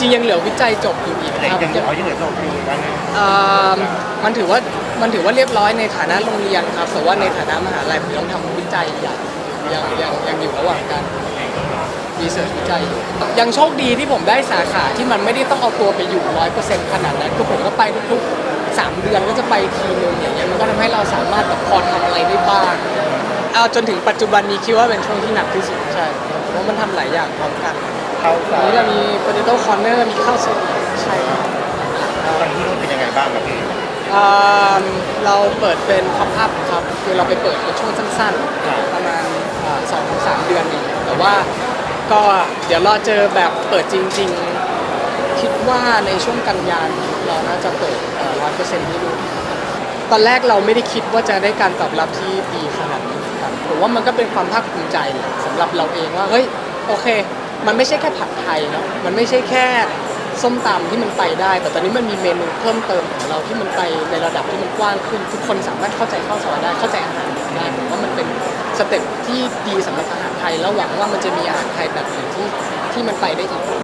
ริงๆยังเหลือวิจัยจบอยู่อีกแต่ครับยังยังเอายังเหลือโจทย์อยู่บ้างนะเอ่อมันถือว่ามันถือว่าเรียบร้อยในฐานะโรงเรียนครับแต่ว่าในฐานะมหาลัยผมต้องทำวิจัยอย่างยังยังยังอยู่ระหว่างการรีเสิร์ชวิจัยอยู่ยังโชคดีที่ผมได้สาขาที่มันไม่ได้ต้องเอาตัวไปอยู่ร้อยเปอร์เซ็นต์ขนาดนั้นคือผมก็ไปทุกๆสามเดือนก็จะไปทีนึงอย่างเงี้ยมันก็ทำให้เราสามารถแบบพอทำอะไรได้บ้างเอาจนถึงปัจจุบันนี้คิดว่าเป็นช่วงที่หนักที่สุดใช่เพราะมันทำหลายอย่างพร้อมกัน เข้าวันนี้เรามี potato corner มีข้าวสวยใช่ครับตอนที่นู่นเป็นยังไงบ้างครับพี่อ่าเราเปิดเป็นพ็อปอัพครับคือเราไปเปิดเป็นช่วงสั้นครับๆประมาณสองถึงสามเดือนเองแต่ว่าก็เดี๋ยวรอเจอแบบเปิดจริง ๆ คิดว่าในช่วงกันยายนเราน่าจะเปิดร้อยเปอร์เซ็นต์ที่นู่นตอนแรกเราไม่ได้คิดว่าจะได้การตอบรับที่ดีขนาดนี้ครับผมว่ามันก็เป็นความภาคภูมิใจแหละสำหรับเราเองว่าเฮ้ยโอเค มันไม่ใช่แค่ผัดไทยเนาะมันไม่ใช่แค่ส้มตำที่มันไปได้ แต่ตอนนี้มันมีเมนูเพิ่มเติมของเราที่มันไปในระดับที่มันกว้างขึ้น ทุกคนสามารถเข้าใจข้าวซอยได้เข้าใจอาหารได้ผมว่ามันเป็นสเต็ปที่ดีสำหรับอาหารไทยแล้วหวังว่ามันจะมีอาหารไทยแบบอื่นที่ที่มันไปได้อีก